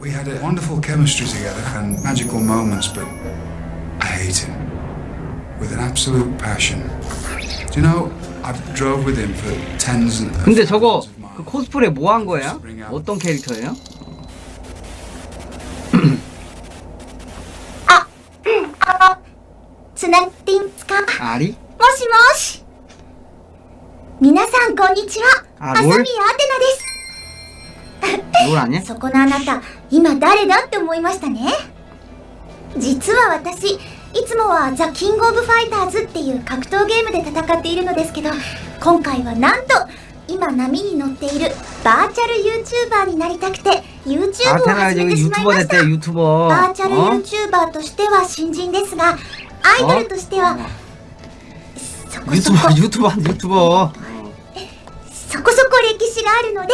We had a wonderful chemistry together and magical moments, but I hate him with an absolute passion. Do you know, I've drove with him for tens and 근데 저거 thousands of 그 miles. 코스프레 뭐 한 거야? 어떤 캐릭터예요? つながっていますかも 아리? しもし皆さんこんにちはあ朝宮アロールテナです ね。そこのあなた今誰だって思いましたね。実は私いつもはザ・キング・オブ・ファイターズっていう格闘ゲームで戦っているのですけど今回はなんと今波に乗っているバーチャル YouTuber になりたくて YouTube を始めてしまいました。バーチャル YouTuber としては新人ですがアイドルとしてはそこそこそこそこ歴史があるので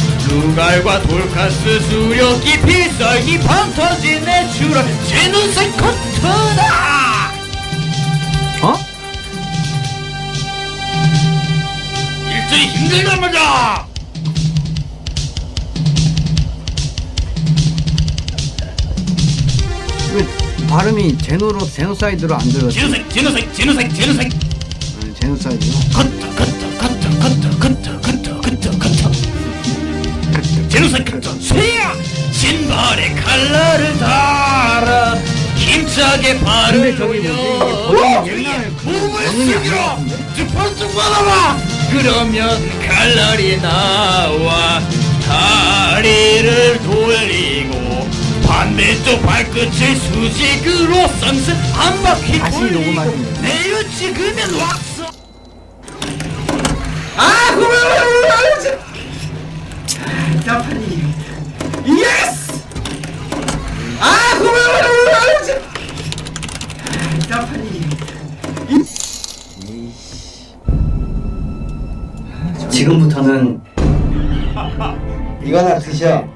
루갈과 돌카스 수력기 필살기 판타지 내추럴 제누색 커터다! 어? 일들이 힘들단 말이야! 왜 발음이 제노로 제노사이드로 안 들었지? 제누색 제누색 제누색 제누색 아니, 제노사이드로 커터 커터 커터 커터 커터 커터 커터 커터 정석한 전수야 신발에 칼날을 달아 힘차게 발을 돌려. 몸을 숙이로 두번쭉 받아봐. 그러면 칼날이 나와 다리를 돌리고 반대쪽 발끝을 수직으로 쌍스 한 바퀴 돌리고 내려 찍으면 왔어 아 그만 복잡한 일이. 예스! 아 고마워 복잡한 일이. 지금부터는 이거 하나 드셔.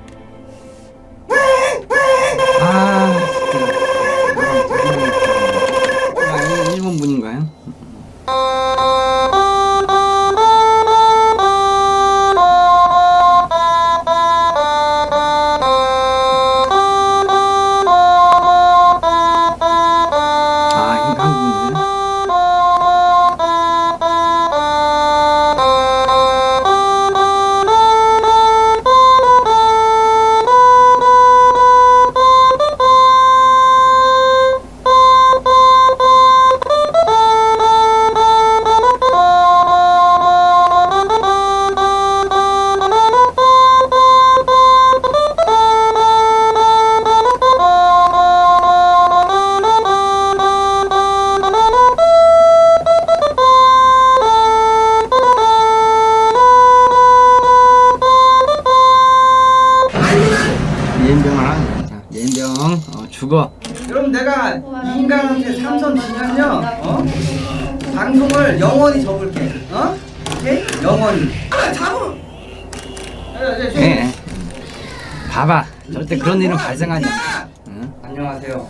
절대 그런 일은 발생하지 않아 응? 안녕하세요.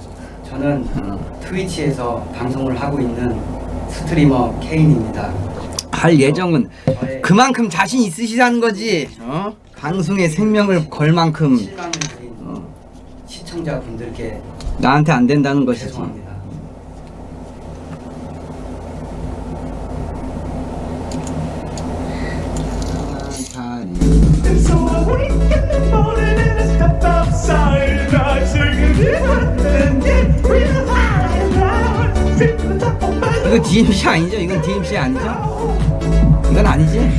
저는 응. 트위치에서 방송을 하고 있는 스트리머 케인입니다. 할 예정은 저의 그만큼 자신 있으시다는 거지 어? 방송에 생명을 걸 만큼 실망을 드린 어, 시청자분들께 나한테 안 된다는 것이지 죄송합니다. 이거 DMC 아니죠? 이건 DMC 아니죠? 이건 아니지?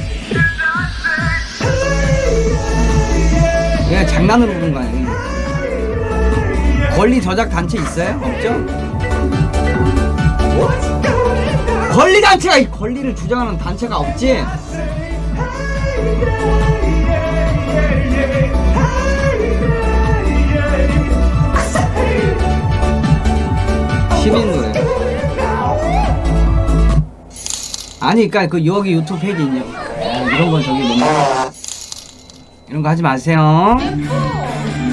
그냥 장난으로 부른 거 아니에요? 권리 저작 단체 있어요? 없죠? 권리 단체가 이 권리를 주장하는 단체가 없지? 시민 노래. 아니, 그니까 그 여기 유튜브 페이지 있냐? 어, 이런 건 저기 너무 이런 거 하지 마세요.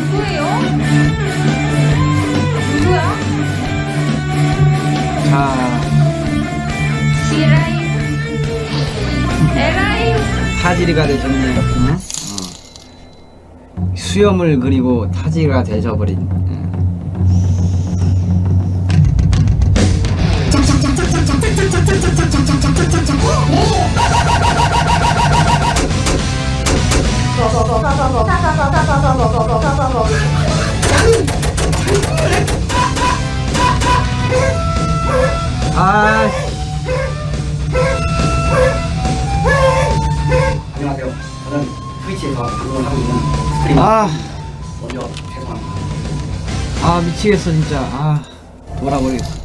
누구예요? 누구야? 자, 지라이 에라이 타지리가 되셨네. 응? 어. 수염을 그리고 타지가 되져버린. 응. 아, 안녕하세요. 저는 트위치에서 방송을 하고 있는 스트리머 아, 먼저 죄송합니다. 아 미치겠어 진짜. 아, 돌아버리겠어.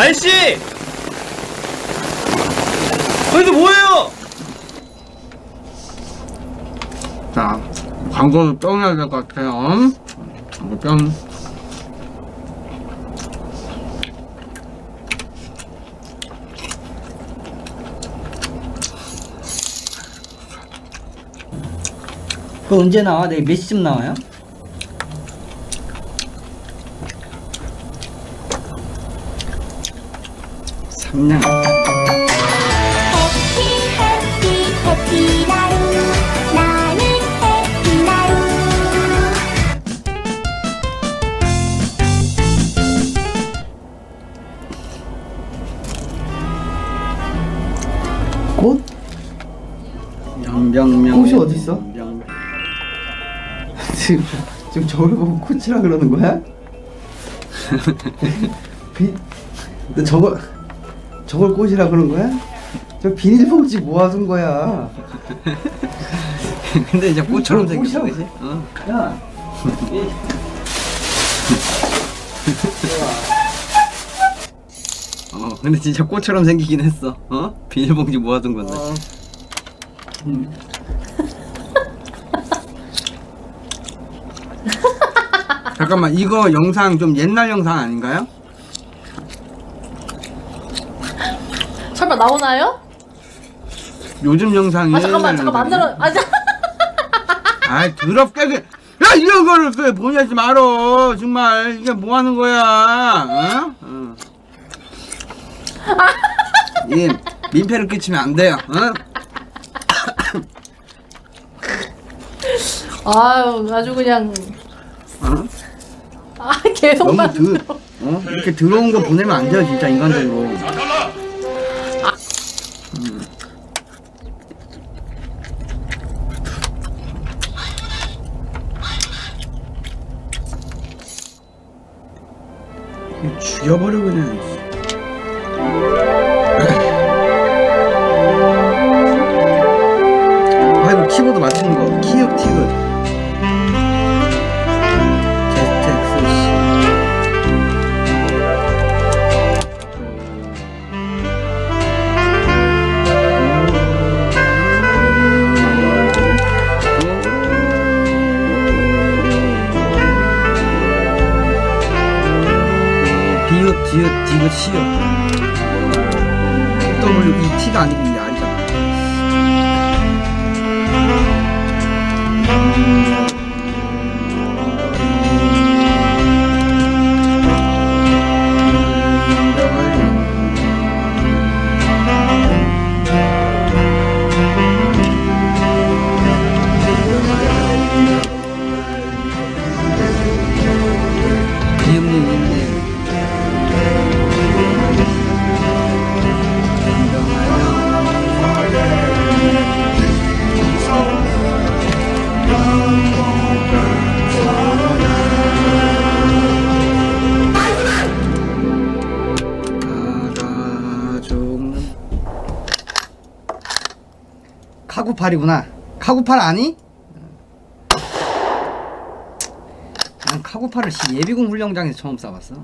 아저씨! 거기서 뭐해요? 자, 광고를 뿅해야 될 것 같아요. 광고 뿅. 그 언제 나와? 내일 몇 시쯤 나와요? 삼년 해피 해피 해피라루 나는 해피라루 꽃? 명명명 꽃이 어딨어? 명. 지금 지금 저걸 보고 코치라 그러는 거야? 비, 너 저걸 저걸 꽃이라 그런 거야? 저 비닐봉지 모아둔 거야. 근데 이제 꽃처럼 생겼어. 그지? 어. 야, 어, 근데 진짜 꽃처럼 생기긴 했어. 어? 비닐봉지 모아둔 건데. 음. 잠깐만, 이거 영상 좀 옛날 영상 아닌가요? 설마 나오나요? 요즘 영상이. 아 잠깐만 잠깐? 만들어 아 자, 아이 더럽게 그- 야 이런 거를 그 보내지 말어 정말 이게 뭐 하는 거야 어? 어. 이 민폐를 끼치면 안 돼요 어? 아유 아주 그냥 어? 아 계속 너무 드, 어? 이렇게 더러운 거 보내면 안 돼요 진짜 인간적으로 죽여버려 그냥 시읍 W E T가 아니고 카구팔이구나. 카구팔 아니? 난 카구팔을 씨 예비군 훈련장에서 처음 쏴봤어.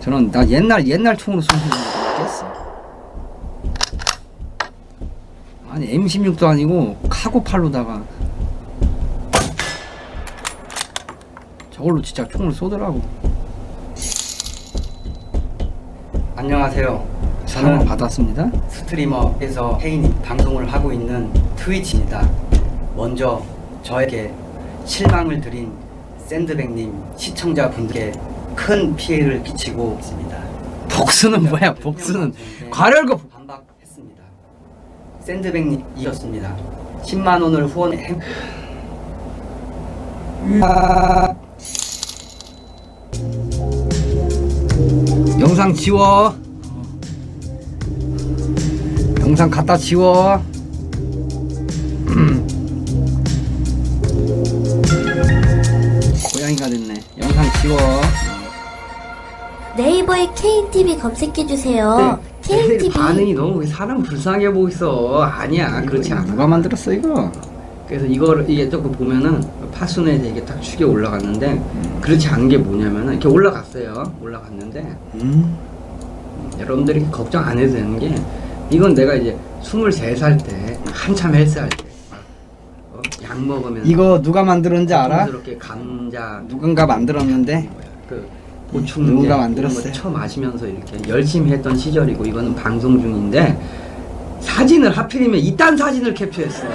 저는 나 옛날 옛날 총으로 쏘는 거 깼어. 아니 M16도 아니고 카고팔로다가 저걸로 진짜 총을 쏘더라고. 안녕하세요. 사랑을 받았습니다. 스트리머에서 혜인이 방송을 하고 있는 트위치입니다. 먼저 저에게 실망을 드린 샌드백님 시청자분들께 큰 피해를 끼치고 있습니다. 복수는 뭐야? 복수는 과열고 반박했습니다. 샌드백님 이었습니다. 10만 원을 후원해 영상 지워. 영상 갖다 지워. 음. 고양이가 됐네. 영상 지워. 네이버에 KTV 검색해주세요. KTV. 반응이 너무 사람 불쌍해 있어. 아니야, 그렇지 않아. 누가 만들었어 이거? 그래서 이거를 이게 조금 보면은 파순에 이게 딱 축에 올라갔는데 그렇지 않은 게 뭐냐면은 이렇게 올라갔어요. 올라갔는데 음. 여러분들이 걱정 안 해도 되는 게 이건 내가 이제 23살 때 한참 헬스 할 때 어? 약 먹으면 이거 누가 만들었는지 알아? 이렇게 감자 누군가 만들었는데 그 보충 누군가 만들었어요. 처 마시면서 이렇게 열심히 했던 시절이고 이거는 방송 중인데 사진을 하필이면 이딴 사진을 캡처했어요.